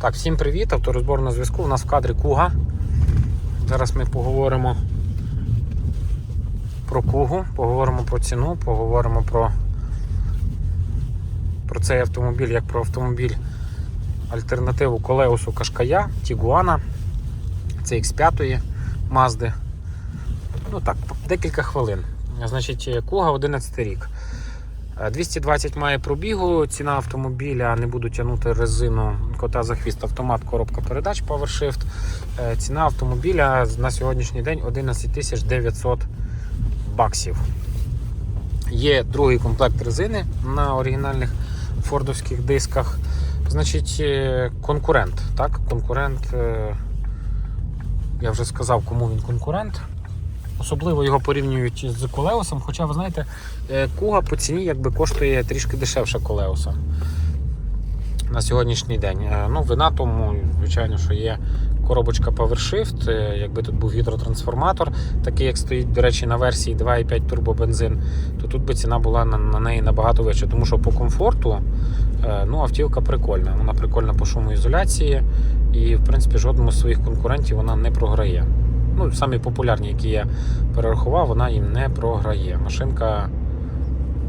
Так, всім привіт, авторозбор на зв'язку. У нас в кадрі Куга. Зараз ми поговоримо про Кугу, поговоримо про ціну, поговоримо про, про цей автомобіль, як про автомобіль альтернативу Колеусу Кашкая, Тігуана, CX5 Мазди. Ну так, декілька хвилин. Значить, Куга 11 рік. Е, 220 має пробігу, ціна автомобіля, не буду тягнути резину кота за хвіст, автомат, коробка передач PowerShift. Е, Ціна автомобіля на сьогоднішній день 11 900 баксів. Є другий комплект резини на оригінальних фордовських дисках. Значить, е, конкурент. Так? Конкурент, е, я вже сказав, кому він конкурент. Особливо його порівнюють з Колеусом, хоча, ви знаєте, е, Куга по ціні якби коштує трішки дешевше Колеуса на сьогоднішній день. Е, Ну, вина тому, звичайно, що є коробочка PowerShift, е, якби тут був гідротрансформатор, такий, як стоїть, до речі, на версії 2,5 турбобензин, то тут би ціна була на, на неї набагато вища, тому що по комфорту ну, автівка прикольна. Вона прикольна по шумоізоляції і, в принципі, жодному з своїх конкурентів вона не програє. Ну, самі популярні, які я перерахував, вона їм не програє. Машинка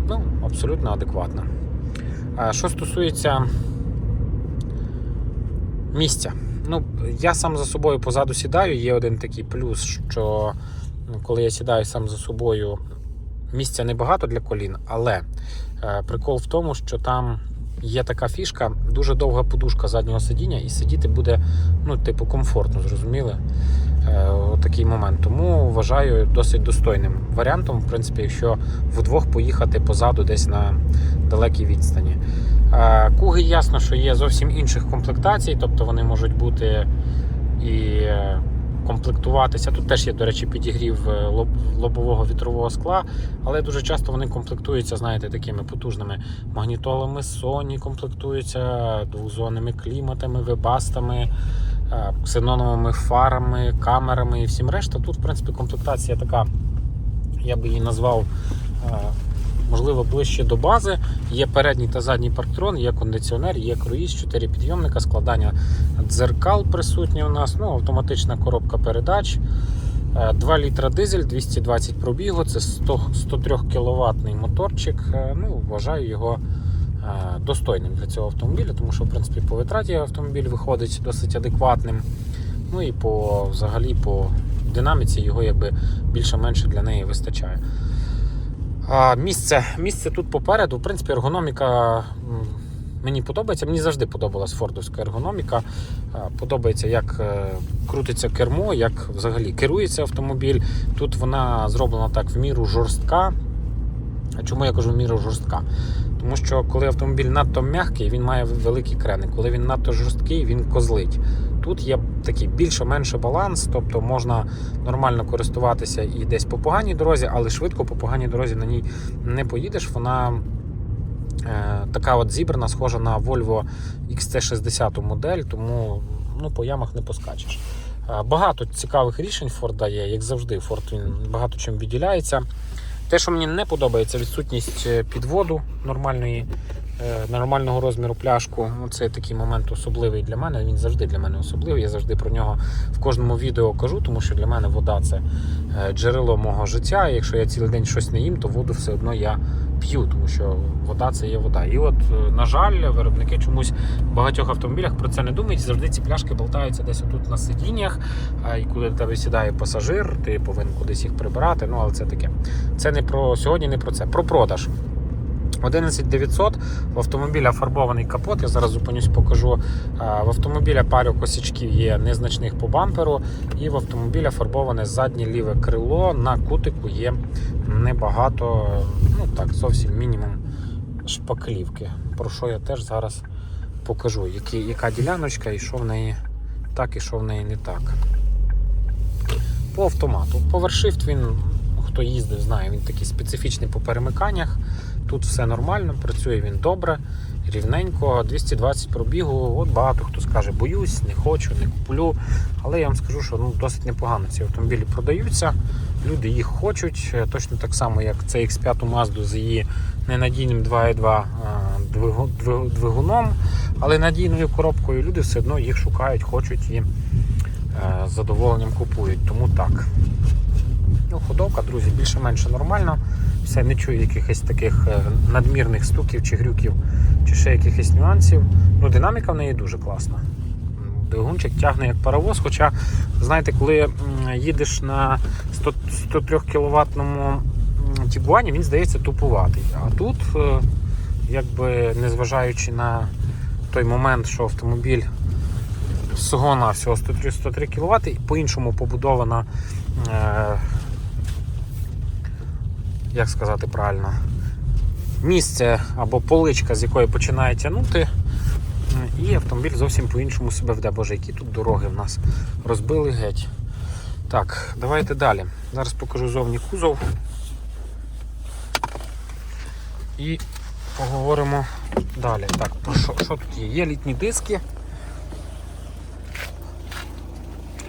ну, абсолютно адекватна. А що стосується місця. Ну, я сам за собою позаду сідаю. Є один такий плюс, що ну, коли я сідаю сам за собою, місця небагато для колін, але е, прикол в тому, що там є така фішка, дуже довга подушка заднього сидіння, і сидіти буде, ну, типу, комфортно, зрозуміли? Такий момент. Тому вважаю досить достойним варіантом, в принципі, якщо вдвох поїхати позаду десь на далекій відстані. Е, Куги ясно, що є зовсім інших комплектацій, тобто вони можуть бути і е, комплектуватися. Тут теж є, до речі, підігрів е, лобового вітрового скла, але дуже часто вони комплектуються, знаєте, такими потужними магнітолами Sony, комплектуються двохзонними кліматами, вебастами, ксеноновими фарами, камерами і всім решта. Тут, в принципі, комплектація така, я би її назвав. е, Можливо, ближче до бази. Є передній та задній парктрон, є кондиціонер, є круїз, 4 підйомника, складання дзеркал присутні у нас, ну, автоматична коробка передач. Е, 2 літра дизель, 220 пробігу, це 100, 103 кВт моторчик. Е, Ну, вважаю його е, достойним для цього автомобіля, тому що в принципі по витраті автомобіль виходить досить адекватним. Ну і по взагалі по динаміці його якби більше-менше для неї вистачає. А, місце, місце тут попереду. В принципі, ергономіка мені подобається. Мені завжди подобалась фордовська ергономіка. Подобається, як е, крутиться кермо, як взагалі керується автомобіль. Тут вона зроблена так в міру жорстка. Чому я кажу в міру жорстка? Тому що коли автомобіль надто м'який, він має великі крени. Коли він надто жорсткий, він козлить. Тут є такий більше-менше баланс, тобто можна нормально користуватися і десь по поганій дорозі, але швидко по поганій дорозі на ній не поїдеш. Вона е, така от зібрана, схожа на Volvo XC60 модель, тому ну, по ямах не поскачеш. Е, Багато цікавих рішень Ford дає, як завжди, Ford він багато чим відділяється. Те, що мені не подобається, відсутність е, підводу нормальної, нормального розміру пляшку. Ну, Це такий момент особливий для мене. Він завжди для мене особливий. Я завжди про нього в кожному відео кажу, тому що для мене вода це е, джерело мого життя. І Якщо я цілий день щось не їм, то воду все одно я п'ю, тому що вода це є вода. І от, е, на жаль, виробники чомусь в багатьох автомобілях про це не думають. Завжди ці пляшки болтаються десь отут на сидіннях, і коли до тебе сідає пасажир, ти повинен кудись їх прибирати. Ну, але це таке. Це не про сьогодні, не про це. Про продаж. 11900 в автомобіля фарбований капот. Я зараз зупинюсь, покажу. В автомобіля пару косячків є незначних по бамперу, і в автомобіля фарбоване заднє ліве крило. На кутику є небагато, ну так, зовсім мінімум шпаклівки. Про що я теж зараз покажу, які, яка діляночка і що в неї так, і що в неї не так. По автомату. PowerShift він, хто їздив, знає, він такий специфічний по перемиканнях. Тут все нормально, працює він добре. рівненько, 220 пробігу. От багато хто скаже, боюсь, не хочу, не куплю. Але я вам скажу, що ну, досить непогано ці автомобілі продаються. Люди їх хочуть, е, точно так само, як це X5 Mazda з її ненадійним 2.2 е, двигу- двигу- двигуном, але надійною коробкою. Люди все одно їх шукають, хочуть і е, з задоволенням купують. Тому так. Ну, ходовка, друзі, більше-менше нормально. Все, не чую якихось таких е, надмірних стуків чи грюків, чи ще якихось нюансів. Ну, динаміка в неї дуже класна. Двигунчик тягне як паровоз, хоча, знаєте, коли їдеш на 100, 103 кВт Тігуані, він здається тупуватий. А тут, е, якби незважаючи на той момент, що автомобіль всього на всього 103, 103 кВт і по-іншому побудована. Як сказати правильно, місце або поличка, з якої починає тягнути, і автомобіль зовсім по-іншому себе веде. Боже, які тут дороги в нас розбили геть. Так, давайте далі. Зараз покажу зовні кузов. І поговоримо далі. Так, про що, що тут є? Є літні диски.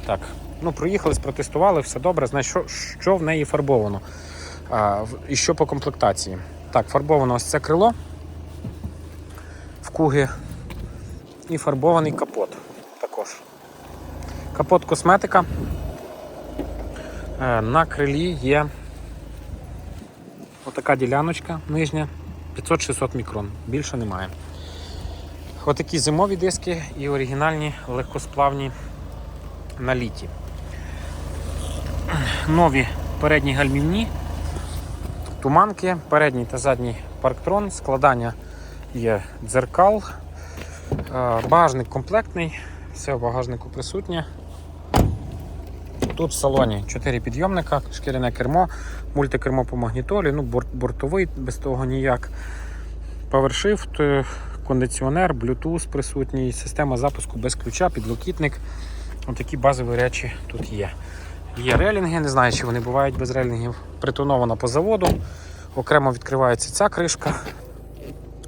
Так, ну проїхались, протестували, все добре. Значить, що, що в неї фарбовано? І що по комплектації? Так, фарбовано ось це крило в куги і фарбований капот також. Капот косметика. Е, На крилі є отака діляночка нижня 500-600 мікрон. Більше немає. Отакі зимові диски і оригінальні легкосплавні на літі. Нові передні гальмівні, туманки, передній та задній парктрон, складання є дзеркал, Е, багажник комплектний, все в багажнику присутнє. Тут в салоні 4 підйомника, шкіряне кермо, мультикермо по магнітолі, ну, борт, бортовий, без того ніяк. PowerShift, е, кондиціонер, Bluetooth присутній, система запуску без ключа, підлокітник. Отакі базові речі тут є. Є релінги, не знаю, чи вони бувають без релінгів. Притонована по заводу. Окремо відкривається ця кришка,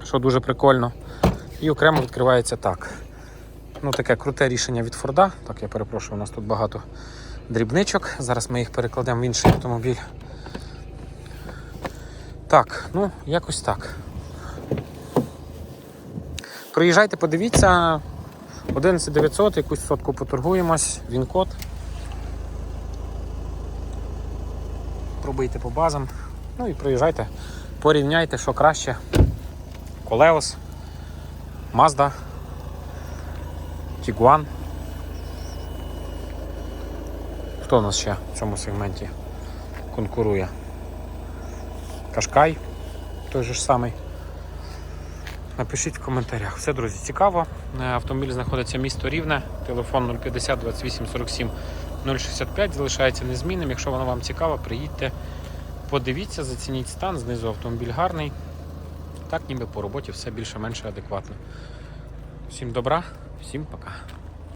що дуже прикольно. І окремо відкривається так. Ну, таке круте рішення від Форда. Так, я перепрошую, у нас тут багато дрібничок. Зараз ми їх перекладемо в інший автомобіль. Так, ну, якось так. Приїжджайте, подивіться. 11900, якусь сотку поторгуємось, він код. Пробийте по базам. Ну і приїжджайте, порівняйте, що краще. Колеос, Mazda, Tiguan. Хто у нас ще в цьому сегменті конкурує? Кашкай, той же ж самий. Напишіть в коментарях. Все, друзі, цікаво. Е, Автомобіль знаходиться місто Рівне, телефон 050 28 47 065 залишається незмінним. Якщо воно вам цікаво, приїдьте, подивіться, зацініть стан, знизу автомобіль гарний. Так ніби по роботі все більше-менше адекватно. Всім добра, всім пока.